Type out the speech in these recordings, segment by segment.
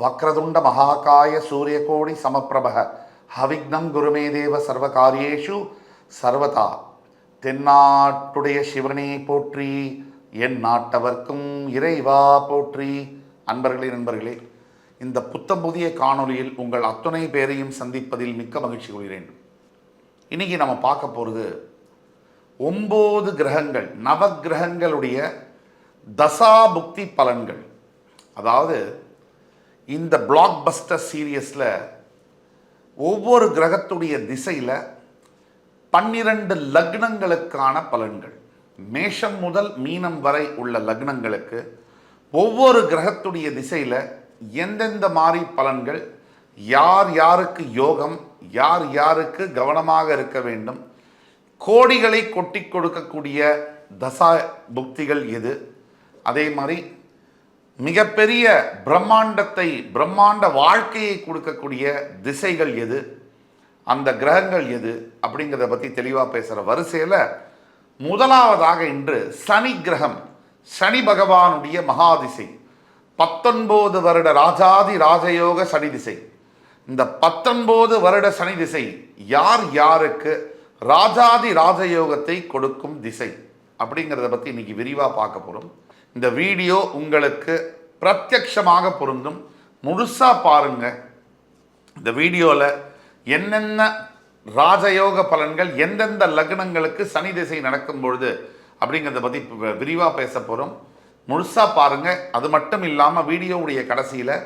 வக்ரதுண்ட மகாகாய சூரியகோடி சமப்பிரபக. ஹவிக்னம் குருமே தேவ சர்வகாரியேஷு சர்வதா. தென்னாட்டுடைய சிவனே போற்றி என் நாட்டவர்க்கும் இறைவா போற்றி. அன்பர்களே நண்பர்களே இந்த புத்தம் புதிய காணொளியில் உங்கள் அத்துணை பேரையும் சந்திப்பதில் மிக்க மகிழ்ச்சி கொள்கிறேன். இன்னைக்கு நம்ம பார்க்க போகிறது ஒம்பது கிரகங்கள் நவக்கிரகங்களுடைய தசாபுக்தி பலன்கள். அதாவது இந்த பிளாக் பஸ்டர் சீரியஸில் ஒவ்வொரு கிரகத்துடைய திசையில் பன்னிரண்டு லக்னங்களுக்கான பலன்கள். மேஷம் முதல் மீனம் வரை உள்ள லக்னங்களுக்கு ஒவ்வொரு கிரகத்துடைய திசையில் எந்தெந்த மாதிரி பலன்கள் யார் யாருக்கு யோகம் யார் யாருக்கு கவனமாக இருக்க வேண்டும் கோடிகளை கொட்டி கொடுக்கக்கூடிய தசா புக்திகள் எது அதே மாதிரி மிகப்பெரிய பிரம்மாண்டத்தை பிரம்மாண்ட வாழ்க்கையை கொடுக்கக்கூடிய திசைகள் எது? அந்த கிரகங்கள் எது? அப்படிங்கிறத பற்றி தெளிவாக பேசுகிற வரிசையில் முதலாவதாக இன்று சனி கிரகம் சனி பகவானுடைய மகாதிசை. பத்தொன்பது வருட ராஜாதி ராஜயோக சனி திசை. இந்த பத்தொன்பது வருட சனி திசை யார் யாருக்கு ராஜாதி ராஜயோகத்தை கொடுக்கும் திசை? அப்படிங்கிறத பற்றி இன்னைக்கு விரிவாக பார்க்க போகிறோம் இந்த வீடியோ உங்களுக்கு பிரத்யக்ஷமாக பொருந்தும். முழுசாக பாருங்க. இந்த வீடியோவில் என்னென்ன ராஜயோக பலன்கள் எந்தெந்த லக்னங்களுக்கு சனி திசை நடக்கும் பொழுது அப்படிங்கிறத பற்றி விரிவாக பேச போகிறோம் முழுசாக பாருங்கள் அது மட்டும் இல்லாமல் வீடியோவுடைய கடைசியில்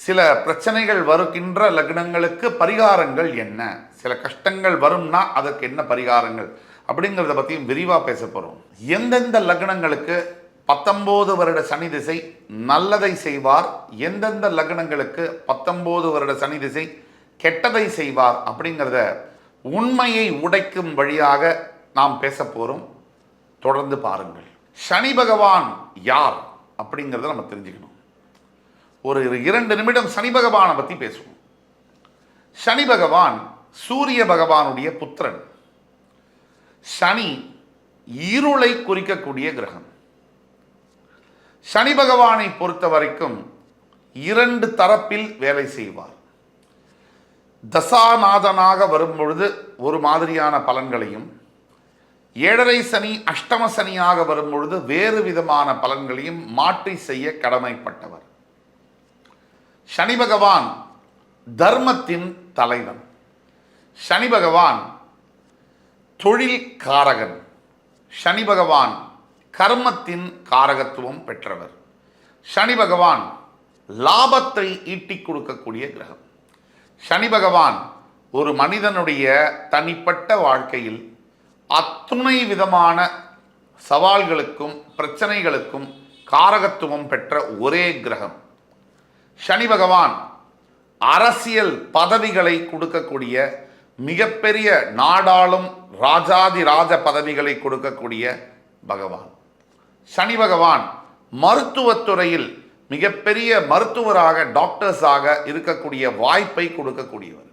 சில பிரச்சனைகள் வருகின்ற லக்னங்களுக்கு பரிகாரங்கள் என்ன? சில கஷ்டங்கள் வரும்னா அதற்கு என்ன பரிகாரங்கள்? அப்படிங்கிறத பற்றியும் விரிவாக பேச போகிறோம் எந்தெந்த லக்னங்களுக்கு பத்தொம்போது வருட சனி திசை நல்லதை செய்வார். எந்தெந்த லக்னங்களுக்கு பத்தொம்போது வருட சனி திசை கெட்டதை செய்வார் அப்படிங்கிறத உண்மையை உடைக்கும் வழியாக நாம் பேச போகிறோம் தொடர்ந்து பாருங்கள். சனி பகவான் யார் அப்படிங்கிறத நம்ம தெரிஞ்சுக்கணும். ஒரு இரண்டு நிமிடம் சனி பகவானை பற்றி பேசுவோம். சனி பகவான் சூரிய பகவானுடைய புத்திரன். சனி இருளை குறிக்கக்கூடிய கிரகம். சனி பகவானை பொறுத்த வரைக்கும் இரண்டு தரப்பில் வேலை செய்வார். தசாநாதனாக வரும்பொழுது ஒரு மாதிரியான பலன்களையும் ஏழரை சனி அஷ்டம சனியாக வரும்பொழுது வேறு விதமான பலன்களையும் மாற்றி செய்ய கடமைப்பட்டவர். சனி பகவான் தர்மத்தின் தலைவன். சனி பகவான் தொழில் காரகன் சனி பகவான் கர்மத்தின் காரகத்துவம் பெற்றவர். சனி பகவான் லாபத்தை ஈட்டிக் கொடுக்கக்கூடிய கிரகம். சனி பகவான் ஒரு மனிதனுடைய தனிப்பட்ட வாழ்க்கையில் அத்துணை விதமான சவால்களுக்கும் பிரச்சனைகளுக்கும் காரகத்துவம் பெற்ற ஒரே கிரகம். சனி பகவான் அரசியல் பதவிகளை கொடுக்கக்கூடிய மிகப்பெரிய நாடாளும் ராஜாதி ராஜ பதவிகளை கொடுக்கக்கூடிய பகவான். சனி பகவான் மருத்துவத்துறையில் மிகப்பெரிய மருத்துவராக டாக்டர்ஸாக இருக்கக்கூடிய வாய்ப்பை கொடுக்கக்கூடியவர்.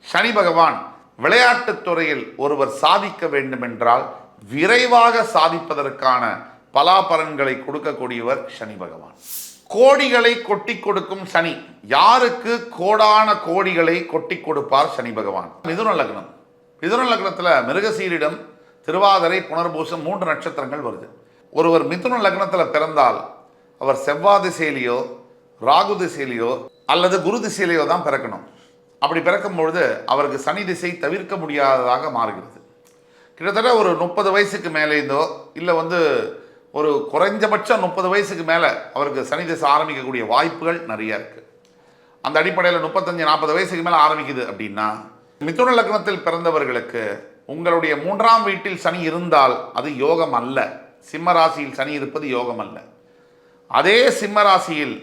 சனி பகவான் விளையாட்டுத் துறையில் ஒருவர் சாதிக்க வேண்டுமென்றால் விரைவாக சாதிப்பதற்கான பலாபலன்களை கொடுக்கக்கூடியவர் சனி பகவான். கோடிகளை கொட்டி கொடுக்கும் சனி யாருக்கு கோடான கோடிகளை கொட்டி கொடுப்பார் சனி பகவான்? மிதுன லக்னம். மிதுன லக்னத்தில் மிருகசீரிடம் திருவாதிரை புனர்பூசம் மூன்று நட்சத்திரங்கள் வருது. ஒருவர் மிதுன லக்னத்தில் பிறந்தால் அவர் செவ்வாய் திசையிலையோ ராகு திசையிலையோ அல்லது குரு திசையிலையோ தான் பிறக்கணும். அப்படி பிறக்கும் பொழுது அவருக்கு சனி திசை தவிர்க்க முடியாததாக மாறுகிறது. கிட்டத்தட்ட ஒரு முப்பது வயசுக்கு மேலேந்தோ இல்லை வந்து ஒரு குறைஞ்சபட்சம் முப்பது வயசுக்கு மேலே அவருக்கு சனி திசை ஆரம்பிக்கக்கூடிய வாய்ப்புகள் நிறைய இருக்குது அந்த அடிப்படையில் முப்பத்தஞ்சு நாற்பது வயசுக்கு மேலே ஆரம்பிக்குது அப்படின்னா மிதுன லக்னத்தில் பிறந்தவர்களுக்கு உங்களுடைய மூன்றாம் வீட்டில் சனி இருந்தால் அது யோகம் அல்ல. சிம்ம ராசியில் சனி இருப்பது யோகம் அல்ல அதே சிம்ம ராசியில்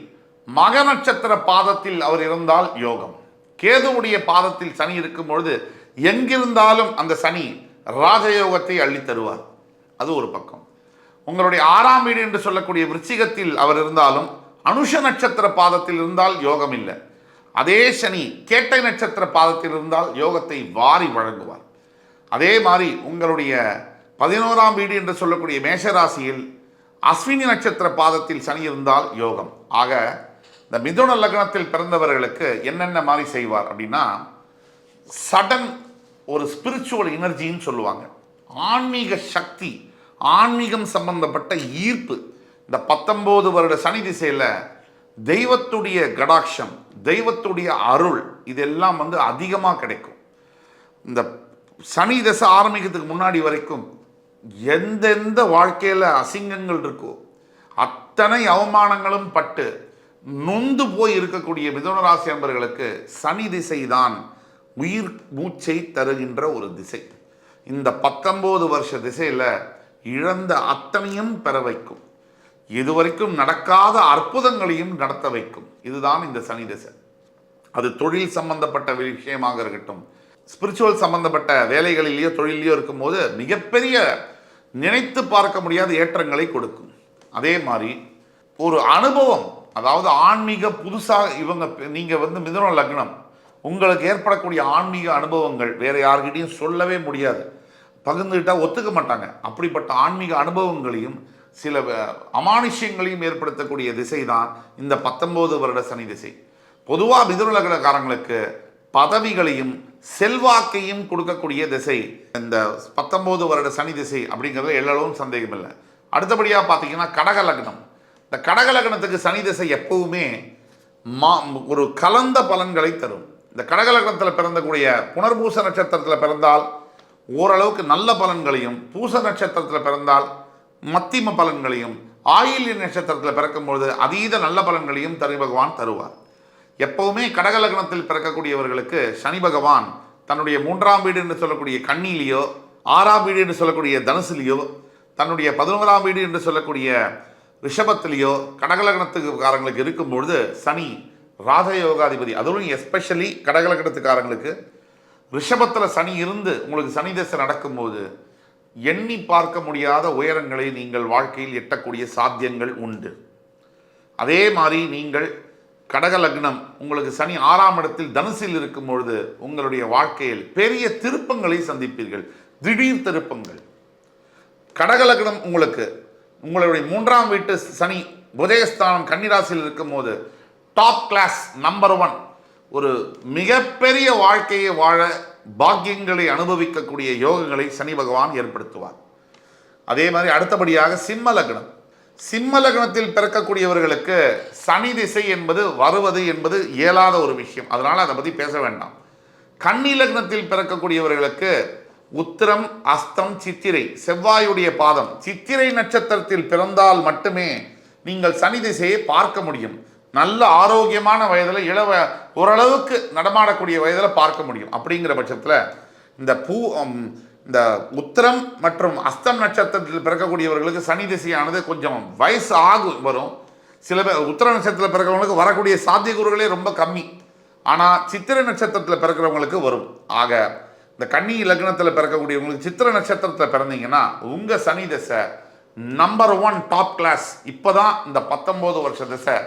மக நட்சத்திர பாதத்தில் அவர் இருந்தால் யோகம். கேதுவுடைய பாதத்தில் சனி இருக்கும் பொழுது எங்கிருந்தாலும் அந்த சனி ராஜயோகத்தை அள்ளி தருவார் அது ஒரு பக்கம். உங்களுடைய ஆறாம் வீடு என்று சொல்லக்கூடிய விருச்சிகத்தில் அவர் இருந்தாலும் அனுஷ நட்சத்திர பாதத்தில் இருந்தால் யோகம் இல்லை அதே சனி கேட்டை நட்சத்திர பாதத்தில் இருந்தால் யோகத்தை வாரி வழங்குவார். அதே மாதிரி உங்களுடைய பதினோராம் வீடு என்று சொல்லக்கூடிய மேஷராசியில் அஸ்வினி நட்சத்திர பாதத்தில் சனி இருந்தால் யோகம். ஆக இந்த மிதுன லக்னத்தில் பிறந்தவர்களுக்கு என்னென்ன மாதிரி செய்வார் அப்படின்னா சடன் ஒரு ஸ்பிரிச்சுவல் எனர்ஜின்னு சொல்லுவாங்க. ஆன்மீக சக்தி ஆன்மீகம் சம்பந்தப்பட்ட ஈர்ப்பு. இந்த பத்தொம்போது வருட சனி திசையில் தெய்வத்துடைய கடாட்சம் தெய்வத்துடைய அருள் இதெல்லாம் வந்து அதிகமாக கிடைக்கும். இந்த சனி தசை ஆரம்பிக்கிறதுக்கு முன்னாடி வரைக்கும் எந்தெந்த வாழ்க்கையில் அசிங்கங்கள் இருக்கோ அத்தனை அவமானங்களும் பட்டு நொந்து போய் இருக்கக்கூடிய மிதுன ராசி அன்பர்களுக்கு சனி திசை தான் உயிர் மூச்சை தருகின்ற ஒரு திசை. இந்த பத்தொம்போது வருஷ திசையில் இழந்த அத்தனையும் பெற வைக்கும். இதுவரைக்கும் நடக்காத அற்புதங்களையும் நடத்த வைக்கும். இதுதான் இந்த சனி திசை. அது தொழில் சம்பந்தப்பட்ட விஷயமாக இருக்கட்டும் ஸ்பிரிச்சுவல் சம்பந்தப்பட்ட வேலைகளிலேயோ தொழிலையோ இருக்கும்போது மிகப்பெரிய நினைத்து பார்க்க முடியாத ஏற்றங்களை கொடுக்கும். அதே மாதிரி ஒரு அனுபவம் அதாவது ஆன்மீக புதுசாக இவங்க நீங்கள் வந்து மிதுன லக்னம் உங்களுக்கு ஏற்படக்கூடிய ஆன்மீக அனுபவங்கள் வேறு யார்கிட்டையும் சொல்லவே முடியாது. பகிர்ந்துக்கிட்டால் ஒத்துக்க மாட்டாங்க. அப்படிப்பட்ட ஆன்மீக அனுபவங்களையும் சில அமானுஷ்யங்களையும் ஏற்படுத்தக்கூடிய திசை தான் இந்த பத்தொன்பது வருட சனி திசை. பொதுவாக மிதுன லக்னக்காரங்களுக்கு பதவிகளையும் செல்வாக்கையும் கொடுக்கக்கூடிய திசை இந்த பத்தொம்போது வருட சனி திசை அப்படிங்கிறது எல்லளவும் சந்தேகம் இல்லை அடுத்தபடியாக பார்த்தீங்கன்னா கடக லக்னம். இந்த கடக லக்னத்துக்கு சனி திசை எப்பவுமே மா ஒரு கலந்த பலன்களை தரும். இந்த கடக லக்னத்தில் பிறந்தக்கூடிய புனர்பூச நட்சத்திரத்தில் பிறந்தால் ஓரளவுக்கு நல்ல பலன்களையும் பூச நட்சத்திரத்தில் பிறந்தால் மத்திம பலன்களையும் ஆயில்ய நட்சத்திரத்தில் பிறக்கும்பொழுது அதீத நல்ல பலன்களையும் தனி பகவான் தருவார். எப்பவுமே கடக லக்னத்தில் பிறக்கக்கூடியவர்களுக்கு சனி பகவான் தன்னுடைய மூன்றாம் வீடு என்று சொல்லக்கூடிய கண்ணிலேயோ ஆறாம் வீடு என்று சொல்லக்கூடிய தனுசுலேயோ தன்னுடைய பதினோராம் வீடு என்று சொல்லக்கூடிய ரிஷபத்திலேயோ கடகலகணத்துக்காரங்களுக்கு இருக்கும்பொழுது சனி ராஜயோகாதிபதி அதுவும் எஸ்பெஷலி கடகலகணத்துக்காரங்களுக்கு ரிஷபத்தில் சனி இருந்து உங்களுக்கு சனி தசை நடக்கும்போது எண்ணி பார்க்க முடியாத உயரங்களை நீங்கள் வாழ்க்கையில் எட்டக்கூடிய சாத்தியங்கள் உண்டு. அதே மாதிரி நீங்கள் கடக லக்னம் உங்களுக்கு சனி ஆறாம் இடத்தில் தனுசில் இருக்கும் பொழுது உங்களுடைய வாழ்க்கையில் பெரிய திருப்பங்களை சந்திப்பீர்கள். திடீர் திருப்பங்கள். கடக லக்னம் உங்களுக்கு உங்களுடைய மூன்றாம் வீட்டு சனி புதயஸ்தானம் கன்னிராசியில் இருக்கும்போது டாப் கிளாஸ் நம்பர் ஒன் ஒரு மிகப்பெரிய வாழ்க்கையை வாழ பாக்கியங்களை அனுபவிக்கக்கூடிய யோகங்களை சனி பகவான் ஏற்படுத்துவார். அதே மாதிரி அடுத்தபடியாக சிம்ம லக்னம். சிம்ம லக்னத்தில் பிறக்கக்கூடியவர்களுக்கு சனி திசை என்பது வருவது என்பது இயலாத ஒரு விஷயம். அதனால் அதை பற்றி பேச வேண்டாம். கன்னி லக்னத்தில் பிறக்கக்கூடியவர்களுக்கு உத்திரம் அஸ்தம் சித்திரை செவ்வாயுடைய பாதம். சித்திரை நட்சத்திரத்தில் பிறந்தால் மட்டுமே நீங்கள் சனி திசையை பார்க்க முடியும். நல்ல ஆரோக்கியமான வயதில் இளவ ஓரளவுக்கு நடமாடக்கூடிய வயதில் பார்க்க முடியும். அப்படிங்கிற பட்சத்தில் இந்த பூ இந்த உத்திரம் மற்றும் அஸ்தம் நட்சத்திரத்தில் பிறக்கக்கூடியவர்களுக்கு சனி திசையானது கொஞ்சம் வயசு ஆகும் வரும். சில பேர் உத்திர நட்சத்திரத்தில் பிறக்கிறவங்களுக்கு வரக்கூடிய சாத்தியக்கூறுகளே ரொம்ப கம்மி. ஆனால் சித்திரை நட்சத்திரத்தில் பிறக்கிறவங்களுக்கு வரும். ஆக இந்த கன்னி லக்னத்தில் பிறக்கக்கூடியவங்களுக்கு சித்திர நட்சத்திரத்தில் பிறந்தீங்கன்னா உங்கள் சனி தசை நம்பர் ஒன் டாப் கிளாஸ் இப்போ தான் இந்த பத்தொம்போது வருஷ தசை.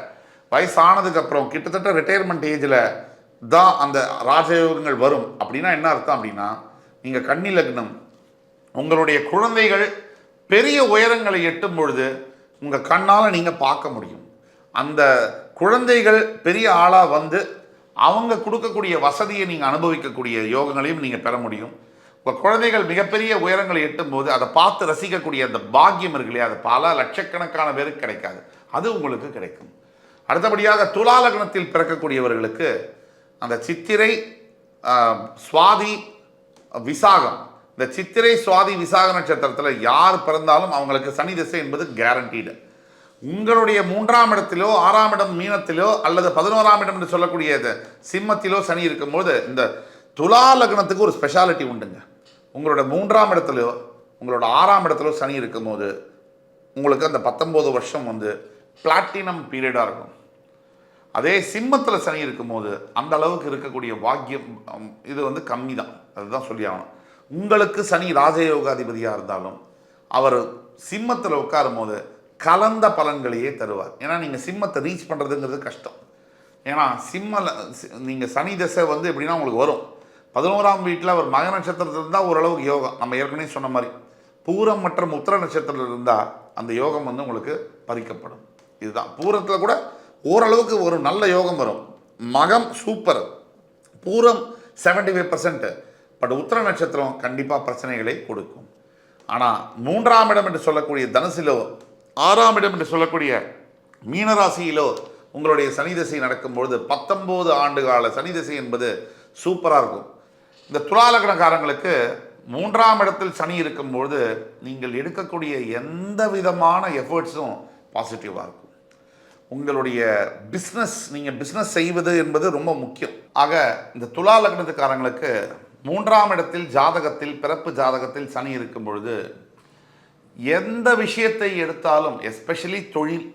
வயசானதுக்கப்புறம் கிட்டத்தட்ட ரிட்டையர்மெண்ட் ஏஜில் தான் அந்த ராஜயோகங்கள் வரும். அப்படின்னா என்ன அர்த்தம் அப்படின்னா நீங்கள் கன்னி லக்னம் உங்களுடைய குழந்தைகள் பெரிய உயரங்களை எட்டும் பொழுது உங்கள் கண்ணால் நீங்கள் பார்க்க முடியும். அந்த குழந்தைகள் பெரிய ஆளாக வந்து அவங்க கொடுக்கக்கூடிய வசதியை நீங்கள் அனுபவிக்கக்கூடிய யோகங்களையும் நீங்கள் பெற முடியும். உங்கள் குழந்தைகள் மிகப்பெரிய உயரங்களை எட்டும்போது அதை பார்த்து ரசிக்கக்கூடிய அந்த பாக்கியம் இருக்கு இல்லையா? அது பல லட்சக்கணக்கான பேருக்கு கிடைக்காது. அது உங்களுக்கு கிடைக்கும். அடுத்தபடியாக துலா லக்னத்தில் பிறக்கக்கூடியவர்களுக்கு அந்த சித்திரை சுவாதி விசாகம். இந்த சித்திரை சுவாதி விசாக நட்சத்திரத்தில் யார் பிறந்தாலும் அவங்களுக்கு சனி திசை என்பது கேரண்டீடு உங்களுடைய மூன்றாம் இடத்திலோ ஆறாம் இடம் மீனத்திலோ அல்லது பதினோராம் இடம் என்று சொல்லக்கூடிய சிம்மத்திலோ சனி இருக்கும்போது இந்த துலா லக்னத்துக்கு ஒரு ஸ்பெஷாலிட்டி உண்டுங்க. உங்களோட மூன்றாம் இடத்துலையோ உங்களோட ஆறாம் இடத்திலோ சனி இருக்கும்போது உங்களுக்கு அந்த பத்தொம்போது வருஷம் வந்து பிளாட்டினம் பீரியடாக இருக்கும். அதே சிம்மத்தில் சனி இருக்கும்போது அந்த அளவுக்கு இருக்கக்கூடிய பாக்கியம் இது வந்து கம்மி தான் அதுதான் சொல்லி ஆகணும். உங்களுக்கு சனி ராஜயோகாதிபதியாக இருந்தாலும் அவர் சிம்மத்தில் உட்காரும் போது கலந்த பலன்களையே தருவார். ஏன்னா நீங்கள் சிம்மத்தை ரீச் பண்ணுறதுங்கிறது கஷ்டம். ஏன்னா சிம்மல நீங்கள் சனி தசை வந்து எப்படின்னா உங்களுக்கு வரும். பதினோராம் வீட்டில் அவர் மக நட்சத்திரத்தில் இருந்தால் ஓரளவுக்கு யோகம். நம்ம ஏற்கனவே சொன்ன மாதிரி பூரம் மற்றும் உத்திர நட்சத்திரத்தில் இருந்தால் அந்த யோகம் வந்து உங்களுக்கு பறிக்கப்படும். இதுதான். பூரத்தில் கூட ஓரளவுக்கு ஒரு நல்ல யோகம் வரும். மகம் சூப்பர் பூரம் 75% ஃபைவ் பர்சன்ட்டு பட் உத்திர நட்சத்திரம் கண்டிப்பாக பிரச்சனைகளை கொடுக்கும். ஆனால் மூன்றாம் இடம் என்று சொல்லக்கூடிய தனுசிலோ ஆறாம் இடம் என்று சொல்லக்கூடிய மீனராசியிலோ உங்களுடைய சனி திசை நடக்கும்பொழுது பத்தொம்போது ஆண்டு கால சனி திசை என்பது சூப்பராக இருக்கும். இந்த துலாலக்கணக்காரங்களுக்கு மூன்றாம் இடத்தில் சனி இருக்கும்பொழுது நீங்கள் எடுக்கக்கூடிய எந்த விதமான எஃபர்ட்ஸும் பாசிட்டிவாக இருக்கும். உங்களுடைய பிஸ்னஸ் நீங்கள் பிஸ்னஸ் செய்வது என்பது ரொம்ப முக்கியம். ஆக இந்த துலா லக்னத்துக்காரங்களுக்கு மூன்றாம் இடத்தில் ஜாதகத்தில் பிறப்பு ஜாதகத்தில் சனி இருக்கும் பொழுது எந்த விஷயத்தை எடுத்தாலும் எஸ்பெஷலி தொழில்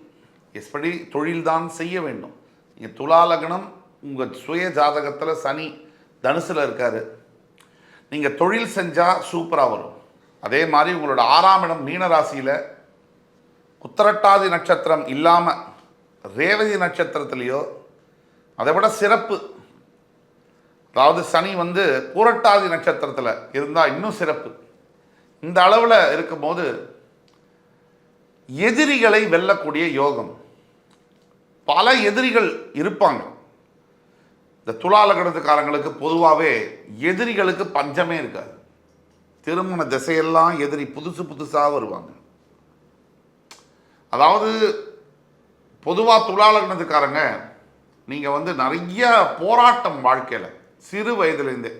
எஸ்பெஷலி தொழில்தான் செய்ய வேண்டும். நீங்கள் துலா லக்னம் உங்கள் சுய ஜாதகத்தில் சனி தனுசில் இருக்கார். நீங்கள் தொழில் செஞ்சால் சூப்பராக வரும். அதே மாதிரி உங்களோட ஆறாம் இடம் மீனராசியில் உத்தரட்டாதி நட்சத்திரம் இல்லாமல் ரேவதி நட்சத்திரத்திலேயோ அதை விட சிறப்பு. அதாவது சனி வந்து பூரட்டாதி நட்சத்திரத்தில் இருந்தால் இன்னும் சிறப்பு. இந்த அளவில் இருக்கும்போது எதிரிகளை வெல்லக்கூடிய யோகம். பல எதிரிகள் இருப்பாங்க. இந்த துலாலகணத்துக்காரங்களுக்கு பொதுவாகவே எதிரிகளுக்கு பஞ்சமே இருக்காது. திருமண திசையெல்லாம் எதிரி புதுசு புதுசாக வருவாங்க. அதாவது பொதுவாக துலாலகணத்துக்காரங்க நீங்கள் வந்து நிறைய போராட்டம் வாழ்க்கையில் சிறு வயதுலேருந்தே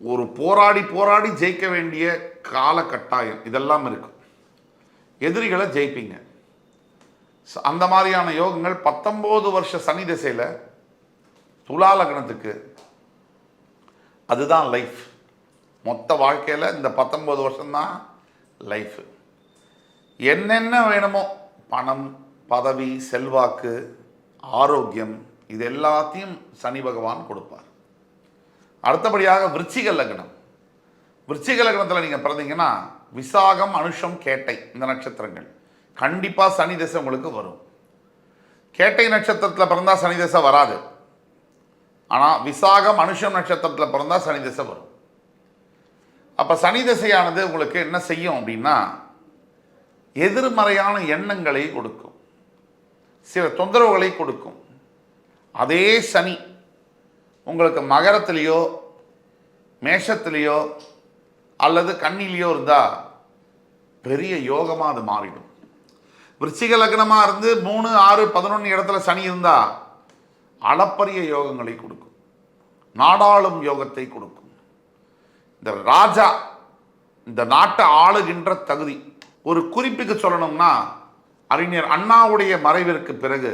ஒரு போராடி போராடி ஜெயிக்க வேண்டிய கால கட்டாயம் இதெல்லாம் இருக்கும் எதிரிகளை ஜெயிப்பீங்க. அந்த மாதிரியான யோகங்கள் பத்தொம்போது வருஷ சனி திசையில் துலாலக்னத்துக்கு அதுதான் லைஃப் மொத்த வாழ்க்கையில் இந்த பத்தொம்போது வருஷம்தான் லைஃப் என்னென்ன வேணுமோ பணம் பதவி செல்வாக்கு ஆரோக்கியம் இது எல்லாத்தையும் சனி பகவான் கொடுப்பார். அடுத்தபடியாக விருச்சிக லக்னம். விருச்சிக லக்னத்தில் நீங்கள் பிறந்தீங்கன்னா விசாகம் அனுஷம் கேட்டை இந்த நட்சத்திரங்கள். கண்டிப்பாக சனி தசை உங்களுக்கு வரும். கேட்டை நட்சத்திரத்தில் பிறந்தா சனி தசை வராது. ஆனால் விசாகம் அனுஷம் நட்சத்திரத்தில் பிறந்தா சனி திசை வரும். அப்போ சனி திசையானது உங்களுக்கு என்ன செய்யும் அப்படின்னா எதிர்மறையான எண்ணங்களை கொடுக்கும். சில தொந்தரவுகளை கொடுக்கும். அதே சனி உங்களுக்கு மகரத்திலேயோ மேஷத்திலேயோ அல்லது கண்ணிலேயோ இருந்தால் பெரிய யோகமாக அது மாறிடும். விருச்சிக லக்னமாக இருந்து மூணு ஆறு பதினொன்று இடத்துல சனி இருந்தால் அளப்பரிய யோகங்களை கொடுக்கும். நாடாளும் யோகத்தை கொடுக்கும். இந்த ராஜா இந்த நாட்டை ஆளுகின்ற தகுதி. ஒரு குறிப்புக்கு சொல்லணும்னா அறிஞர் அண்ணாவுடைய மறைவிற்கு பிறகு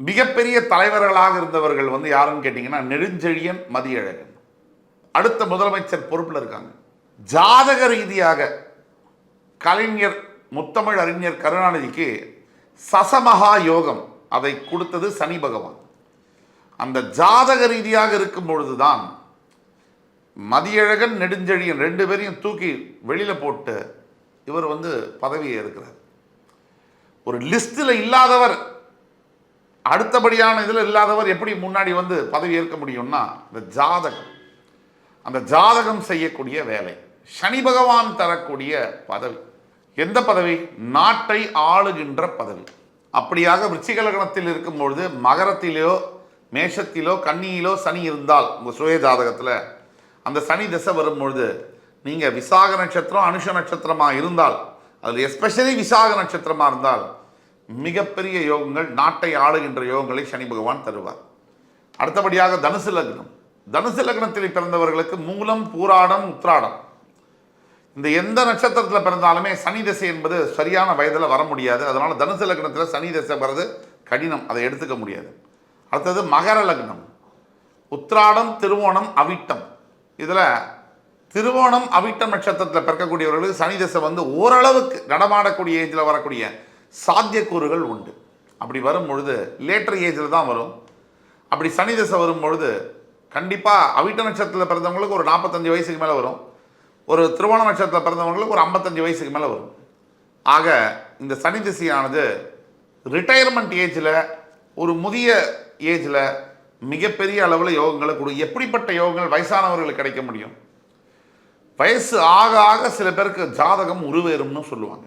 மிகப்பெரிய தலைவர்களாக இருந்தவர்கள் வந்து யாருன்னு கேட்டிங்கன்னா நெடுஞ்செழியன் மதியழகன். அடுத்த முதலமைச்சர் பொறுப்பில் இருக்காங்க. ஜாதக ரீதியாக கலைஞர் முத்தமிழ் அறிஞர் கருணாநிதிக்கு சசமகா யோகம் அதை கொடுத்தது சனி பகவான். அந்த ஜாதக ரீதியாக இருக்கும் பொழுதுதான் மதியழகன் நெடுஞ்செழியன் ரெண்டு பேரையும் தூக்கி வெளியில் போட்டு இவர் வந்து பதவியை இருக்கிறார் ஒரு லிஸ்டில் இல்லாதவர் அடுத்தபடியான இதில் இல்லாதவர் எப்படி முன்னாடி வந்து பதவி ஏற்க முடியும்னா இந்த ஜாதகம். அந்த ஜாதகம் செய்யக்கூடிய வேலை. சனி பகவான் தரக்கூடிய பதவி. எந்த பதவி? நாட்டை ஆளுகின்ற பதவி. அப்படியாக விருச்சிக லக்னத்தில் இருக்கும் பொழுது மகரத்திலோ மேஷத்திலோ கன்னியிலோ சனி இருந்தால் உங்கள் சுய ஜாதகத்தில் அந்த சனி திசை வரும்பொழுது நீங்கள் விசாக நட்சத்திரம் அனுஷ நட்சத்திரமாக இருந்தால் அதில் எஸ்பெஷலி விசாக நட்சத்திரமாக இருந்தால் மிகப்பெரிய யோகங்கள் நாட்டை ஆளுகின்ற யோகங்களை சனி பகவான் தருவார். அடுத்தபடியாக தனுசு லக்னம். தனுசு லக்னத்தில் பிறந்தவர்களுக்கு மூலம் பூராடம் உத்ராடம் இந்த எந்த நட்சத்திரத்தில் பிறந்தாலுமே சனி திசை என்பது சரியான வயதில் வர முடியாது. அதனால தனுசு லக்னத்தில் சனி திசை வர்றது கடினம். அதை எடுத்துக்க முடியாது. அடுத்தது மகர லக்னம். உத்ராடம் திருவோணம் அவிட்டம். இதில் திருவோணம் அவிட்டம் நட்சத்திரத்தில் பிறக்கக்கூடியவர்களுக்கு சனி திசை வந்து ஓரளவுக்கு நடமாடக்கூடிய ஏஜில் வரக்கூடிய சாத்தியக்கூறுகள் உண்டு. அப்படி வரும் பொழுது லேட்டர் ஏஜில் தான் வரும். அப்படி சனி தசை வரும் பொழுது கண்டிப்பாக அவிட்ட நட்சத்திரத்தில் பிறந்தவங்களுக்கு ஒரு நாற்பத்தஞ்சு வயசுக்கு மேலே வரும். ஒரு திருவோண நட்சத்திரத்தில் பிறந்தவங்களுக்கு ஒரு ஐம்பத்தஞ்சு வயசுக்கு மேலே வரும். ஆக இந்த சனி திசையானது ரிட்டையர்மெண்ட் ஏஜில் ஒரு முதிய ஏஜில் மிகப்பெரிய அளவில் யோகங்களை கொடு எப்படிப்பட்ட யோகங்கள் வயசானவர்களுக்கு கிடைக்க முடியும்? வயசு ஆக ஆக சில பேருக்கு ஜாதகம் உருவேறும்னு சொல்லுவாங்க.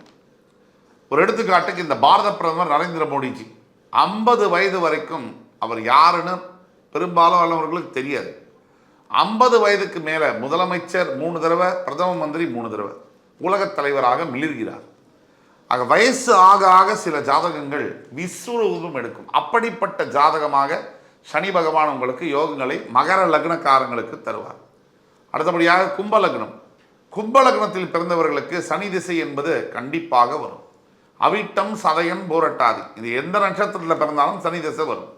ஒரு எடுத்துக்காட்டுக்கு இந்த பாரத பிரதமர் நரேந்திர மோடிஜி. ஐம்பது வயது வரைக்கும் அவர் யாருன்னு பெரும்பாலும் உள்ளவர்களுக்கு தெரியாது. ஐம்பது வயதுக்கு மேலே முதலமைச்சர் மூணு தடவை பிரதம மந்திரி மூணு தடவை. உலகத் தலைவராக மிளிர்கிறார். ஆக வயசு ஆக ஆக சில ஜாதகங்கள் விஸ்வரூபம் எடுக்கும். அப்படிப்பட்ட ஜாதகமாக சனி பகவான் உங்களுக்கு யோகங்களை மகர லக்னக்காரங்களுக்கு தருவார். அடுத்தபடியாக கும்ப லக்னம். கும்ப லக்னத்தில் பிறந்தவர்களுக்கு சனி திசை என்பது கண்டிப்பாக வரும். அவிட்டம் சதயம் பூரட்டாதி. இது எந்த நட்சத்திரத்தில் பிறந்தாலும் சனி திசை வரும்.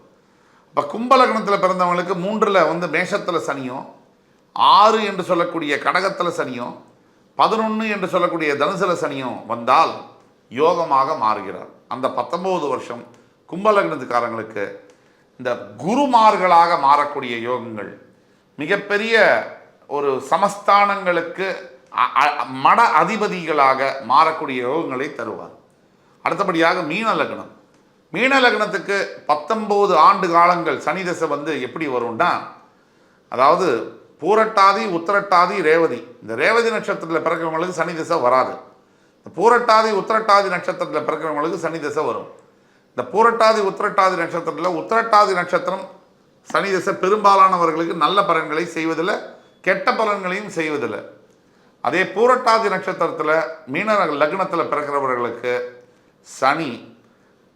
இப்போ கும்பலக்னத்தில் பிறந்தவங்களுக்கு மூன்றில் வந்து மேஷத்தில் சனியும் ஆறு என்று சொல்லக்கூடிய கடகத்தில் சனியும் பதினொன்று என்று சொல்லக்கூடிய தனுசுல சனியும் வந்தால் யோகமாக மாறுகிறார். அந்த பத்தொம்பது வருஷம் கும்பலக்னத்துக்காரங்களுக்கு இந்த குருமார்களாக மாறக்கூடிய யோகங்கள். மிகப்பெரிய ஒரு சமஸ்தானங்களுக்கு அ- மட அதிபதிகளாக மாறக்கூடிய யோகங்களை தருவார். அடுத்தபடியாக மீன லக்னம். மீன லக்னத்துக்கு பத்தொம்போது ஆண்டு காலங்கள் சனி தசை வந்து எப்படி வரும்னா அதாவது பூரட்டாதி உத்திரட்டாதி ரேவதி. இந்த ரேவதி நட்சத்திரத்தில் பிறக்கிறவங்களுக்கு சனி தசை வராது. இந்த பூரட்டாதி உத்திரட்டாதி நட்சத்திரத்தில் பிறக்கிறவங்களுக்கு சனி தசை வரும். இந்த பூரட்டாதி உத்திரட்டாதி நட்சத்திரத்தில் உத்திரட்டாதி நட்சத்திரம் சனி தசை பெரும்பாலானவர்களுக்கு நல்ல பலன்களை செய்வதில்லை கெட்ட பலன்களையும் செய்வதில்லை. அதே பூரட்டாதி நட்சத்திரத்தில் மீன லக்னத்தில் பிறக்கிறவர்களுக்கு சனி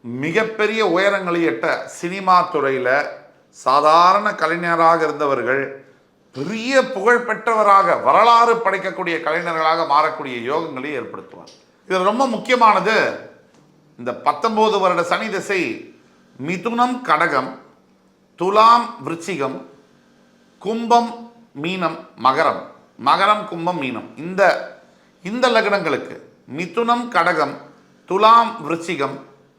மிகப்பெரிய உயரங்களை எட்ட சினிமா துறையில் சாதாரண கலைஞராக இருந்தவர்கள் பெரிய புகழ் பெற்றவராக வரலாறு படைக்கக்கூடிய கலைஞர்களாக மாறக்கூடிய யோகங்களை ஏற்படுத்துவார். இதில் ரொம்ப முக்கியமானது இந்த பத்தொன்பது வருட சனி திசை மிதுனம் கடகம் துலாம் விருச்சிகம் கும்பம் மீனம் மகரம். மகரம் கும்பம் மீனம். இந்த இந்த லக்னங்களுக்கு மிதுனம் கடகம் துலாம் விருச்சிகம்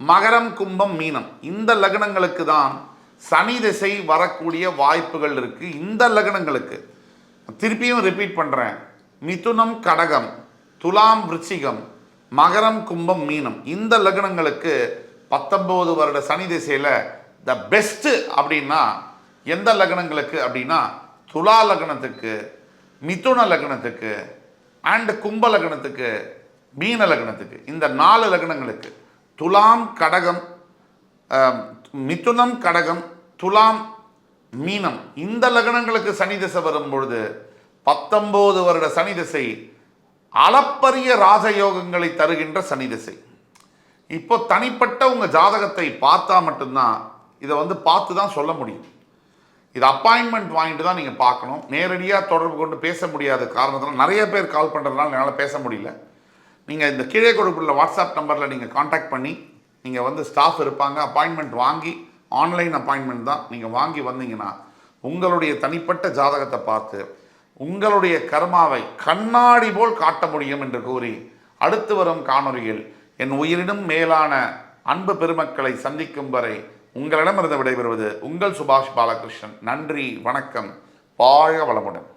மகரம் கும்பம் மீனம். இந்த லக்னங்களுக்கு தான் சனி திசை வரக்கூடிய வாய்ப்புகள் இருக்கு. இந்த லக்னங்களுக்கு. திருப்பியும் ரிப்பீட் பண்றேன். மிதுனம் கடகம் துலாம் விருச்சிகம் மகரம் கும்பம் மீனம். இந்த லக்னங்களுக்கு பத்தொன்பது வருட சனி திசையில் த பெஸ்ட்டு அப்படின்னா எந்த லக்னங்களுக்கு அப்படின்னா துலா லக்னத்துக்கு மிதுன லக்னத்துக்கு அண்ட் கும்ப லக்னத்துக்கு மீன லக்னத்துக்கு இந்த நாலு லக்னங்களுக்கு துலாம் கடகம் மிதுனம் கடகம் துலாம் மீனம் இந்த லக்னங்களுக்கு சனி திசை வரும் பொழுது பத்தொம்போது வருட சனி திசை அளப்பரிய ராஜயோகங்களை தருகின்ற சனி திசை. இப்போ தனிப்பட்ட உங்கள் ஜாதகத்தை பார்த்தா மட்டும்தான் இதை வந்து பார்த்து தான் சொல்ல முடியும். இது அப்பாயின்மெண்ட் வாங்கிட்டு தான் நீங்கள் பார்க்கணும். நேரடியாக தொடர்பு கொண்டு பேச முடியாத காரணத்தினால் நிறைய பேர் கால் பண்ணுறதுனால என்னால் பேச முடியல. நீங்கள் இந்த கீழே கொடுக்குள்ள வாட்ஸ்அப் நம்பரில் நீங்கள் காண்டாக்ட் பண்ணி நீங்கள் வந்து ஸ்டாஃப் இருப்பாங்க அப்பாயின்மெண்ட் வாங்கி ஆன்லைன் அப்பாயின்மெண்ட் தான் நீங்கள் வாங்கி வந்தீங்கன்னா உங்களுடைய தனிப்பட்ட ஜாதகத்தை பார்த்து உங்களுடைய கர்மாவை கண்ணாடி போல் காட்ட முடியும் என்று கூறி அடுத்து வரும் காணொளியில் என் உயிரினும் மேலான அன்பு பெருமக்களை சந்திக்கும் வரை உங்களிடமிருந்து விடைபெறுவது உங்கள் சுபாஷ் பாலகிருஷ்ணன். நன்றி வணக்கம் வாழ்க வளமுடன்.